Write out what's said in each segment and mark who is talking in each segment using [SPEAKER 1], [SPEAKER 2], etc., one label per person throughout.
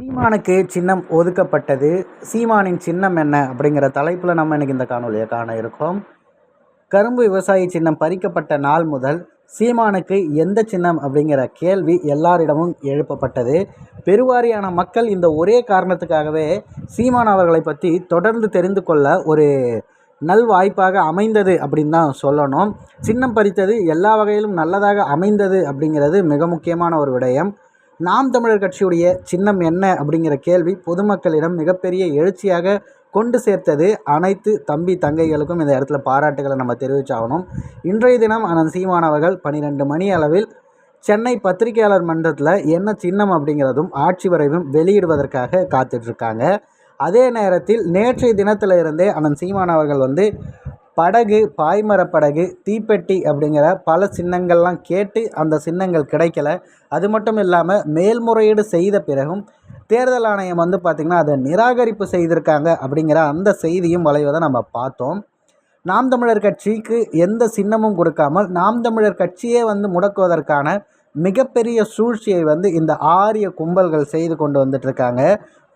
[SPEAKER 1] சீமானுக்கு சின்னம் ஒதுக்கப்பட்டது. சீமானின் சின்னம் என்ன அப்படிங்கிற தலைப்பில் நம்ம இன்னைக்கு இந்த காணொலியை காண இருக்கோம். கரும்பு விவசாயி சின்னம் பறிக்கப்பட்ட நாள் முதல் சீமானுக்கு எந்த சின்னம் அப்படிங்கிற கேள்வி எல்லாரிடமும் எழுப்பப்பட்டது. பெருவாரியான மக்கள் இந்த ஒரே காரணத்துக்காகவே சீமான் அவர்களை பற்றி தொடர்ந்து தெரிந்து கொள்ள ஒரு நல் வாய்ப்பாக அமைந்தது அப்படின்னு தான் சொல்லணும். சின்னம் பறித்தது எல்லா வகையிலும் நல்லதாக அமைந்தது அப்படிங்கிறது மிக முக்கியமான ஒரு விடயம். நாம் தமிழர் கட்சியுடைய சின்னம் என்ன அப்படிங்கிற கேள்வி பொதுமக்களிடம் மிகப்பெரிய எழுச்சியாக கொண்டு சேர்த்தது அனைத்து தம்பி தங்கைகளுக்கும் இந்த இடத்துல பாராட்டுகளை நம்ம தெரிவிச்சாகணும். இன்றைய தினம் அனந்த் சீமான் அவர்கள் பன்னிரெண்டு மணி அளவில் சென்னை பத்திரிகையாளர் மன்றத்தில் என்ன சின்னம் அப்படிங்கிறதும் ஆட்சி வரைவும் வெளியிடுவதற்காக காத்துட்ருக்காங்க அதே நேரத்தில் நேற்றைய தினத்தில் இருந்தே அனந்த் சீமான் அவர்கள் வந்து படகு பாய்மரப்படகு தீப்பெட்டி அப்படிங்கிற பல சின்னங்கள்லாம் கேட்டு அந்த சின்னங்கள் கிடைக்கல. அது மட்டும் இல்லாமல் மேல்முறையீடு செய்த பிறகும் தேர்தல் ஆணையம் வந்து பார்த்திங்கன்னா அதை நிராகரிப்பு செய்திருக்காங்க அப்படிங்கிற அந்த செய்தியும் வளைவதை நம்ம பார்த்தோம். நாம் தமிழர் கட்சிக்கு எந்த சின்னமும் கொடுக்காமல் நாம் தமிழர் கட்சியே வந்து முடக்குவதற்கான மிகப்பெரிய சூழ்ச்சியை வந்து இந்த ஆரிய கும்பல்கள் செய்து கொண்டு வந்துட்டுருக்காங்க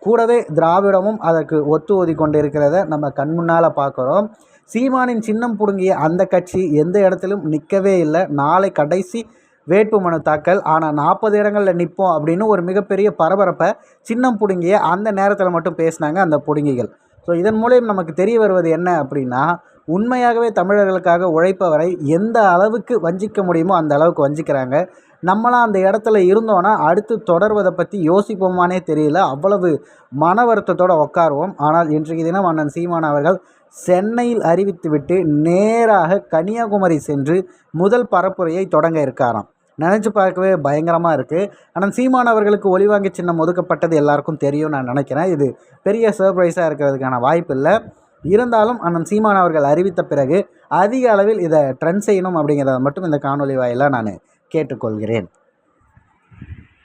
[SPEAKER 1] கூடவே திராவிடமும் அதற்கு ஒத்து ஓதி கொண்டு இருக்கிறத நம்ம கண் முன்னால் பார்க்குறோம். சீமானின் சின்னம் பிடுங்கிய அந்த கட்சி எந்த இடத்திலும் நிற்கவே இல்லை. நாளை கடைசி வேட்புமனு தாக்கல். ஆனால் நாற்பது இடங்களில் நிற்போம் அப்படின்னு ஒரு மிகப்பெரிய பரபரப்பை சின்னம் பிடுங்கிய அந்த நேரத்தில் மட்டும் பேசினாங்க அந்த பிடுங்கிகள். ஸோ இதன் மூலியம் நமக்கு தெரிய வருவது என்ன அப்படின்னா உண்மையாகவே தமிழர்களுக்காக உழைப்பவரை எந்த அளவுக்கு வஞ்சிக்க முடியுமோ அந்த அளவுக்கு வஞ்சிக்கிறாங்க. நம்மளாம் அந்த இடத்துல இருந்தோன்னா அடுத்து தொடர்வதை பற்றி யோசிப்போமானே தெரியல. அவ்வளவு மன வருத்தத்தோடு உட்காருவோம் ஆனால் இன்றைக்கு தினம் அண்ணன் சீமான் அவர்கள் சென்னையில் அறிவித்துவிட்டு நேராக கன்னியாகுமரி சென்று முதல் பரப்புரையை தொடங்க இருக்காராம். நினச்சி பார்க்கவே பயங்கரமாக இருக்குது ஆனால் சீமான் அவர்களுக்கு ஒளிவாங்கி சின்னம் ஒதுக்கப்பட்டது எல்லாருக்கும் தெரியும் நான் நினைக்கிறேன். இது பெரிய சர்ப்ரைஸாக இருக்கிறதுக்கான வாய்ப்பு இல்லை. இருந்தாலும் அண்ணன் சீமான் அவர்கள் அறிவித்த பிறகு அதிக அளவில் இதை ட்ரெண்ட் செய்யணும் அப்படிங்கிறத மட்டும் இந்த காணொலி வாயிலாக நான் கேட்டுக்கொள்கிறேன்.